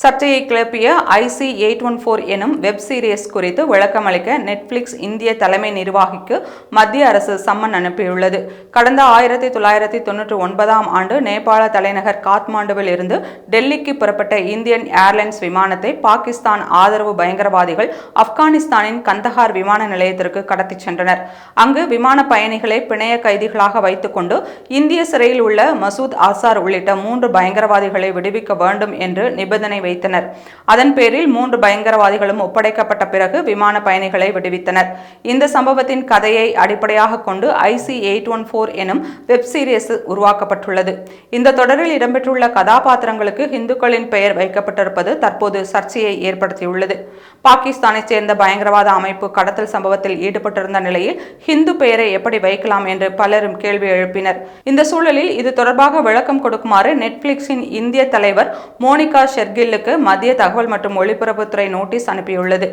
சர்ச்சையை கிளப்பிய IC eight one four எனும் வெப் சீரிஸ் குறித்து விளக்கமளிக்க நெட்ஃப்ளிக்ஸ் இந்திய தலைமை நிர்வாகிக்கு மத்திய அரசு சம்மன் அனுப்பியுள்ளது. கடந்த ஆயிரத்தி தொள்ளாயிரத்தி தொன்னூற்றி ஒன்பதாம் ஆண்டு நேபாள தலைநகர் காத்மாண்டுவில் இருந்து டெல்லிக்கு புறப்பட்ட இந்தியன் ஏர்லைன்ஸ் விமானத்தை பாகிஸ்தான் ஆதரவு பயங்கரவாதிகள் ஆப்கானிஸ்தானின் கந்தஹார் விமான நிலையத்திற்கு கடத்திச் சென்றனர். அங்கு விமான பயணிகளை பிணைய கைதிகளாக வைத்துக்கொண்டு இந்திய சிறையில் உள்ள மசூத் ஆசார் உள்ளிட்ட மூன்று பயங்கரவாதிகளை விடுவிக்க வேண்டும் என்று நிபந்தனை வைத்தனர். அதன் பேரில் மூன்று பயங்கரவாதிகளும் ஒப்படைக்கப்பட்ட பிறகு விமான பயணிகளை விடுவித்தனர். இந்த சம்பவத்தின் கதையை அடிப்படையாக கொண்டு ஐசி எயிட் ஒன் ஃபோர் எனும் வெப் சீரிஸ் உருவாக்கப்பட்டுள்ளது. இந்த தொடரில் இடம்பெற்றுள்ள கதாபாத்திரங்களுக்கு இந்துக்களின் பெயர் வைக்கப்பட்டிருப்பது தற்போது சர்ச்சையை ஏற்படுத்தியுள்ளது. பாகிஸ்தானைச் சேர்ந்த பயங்கரவாத அமைப்பு கடத்தல் சம்பவத்தில் ஈடுபட்டிருந்த நிலையில் ஹிந்து பெயரை எப்படி வைக்கலாம் என்று பலரும் கேள்வி எழுப்பினர். இந்த சூழலில் இது தொடர்பாக விளக்கம் கொடுக்குமாறு நெட்ஃபிளிக்ஸின் இந்திய தலைவர் மோனிகா மத்திய தகவல் மற்றும் ஒலிபரப்புத்துறை நோட்டீஸ் அனுப்பியுள்ளது.